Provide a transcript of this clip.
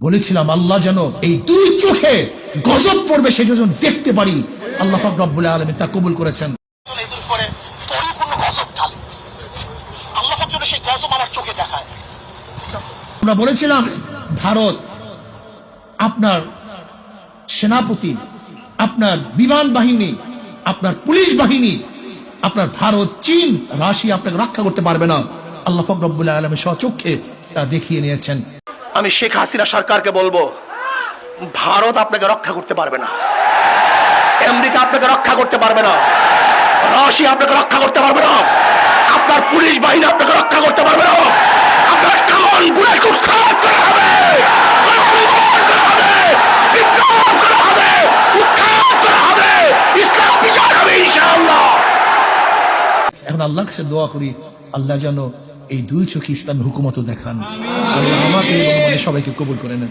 বলেছিলাম আল্লাহ যেন এই দুই চোখে গজব পড়বে সেটা যেন দেখতে পারি। আল্লাহ পাক রব্বুল আলমী তা কবুল করেছেন। আমার বলেছিলাম ভারত আপনার সেনাপতি আপনার বিমান বাহিনী আপনার পুলিশ বাহিনী আপনার ভারত চীন রাশিয়া আপনাকে রক্ষা করতে পারবে না। আল্লাহ পাক রব্বুল আলমী স্বচক্ষে তা দেখিয়ে নিয়েছেন। আমি শেখ হাসিনা সরকারকে বলব, ভারত আপনাকে রক্ষা করতে পারবে না। আমেরিকা আপনাকে রক্ষা করতে পারবে না। রাশিয়া আপনাকে রক্ষা করতে পারবে না। আপনার পুলিশ বাহিনী আপনাকে রক্ষা করতে পারবে না। আপনার কামন ইনশাআল্লাহ। এখন আল্লাহর কাছে দোয়া করি, আল্লাহ যেন এই দুই চোখে ইসলামী হুকুমত দেখান। আমাকে সবাইকে কবুল করে নেন।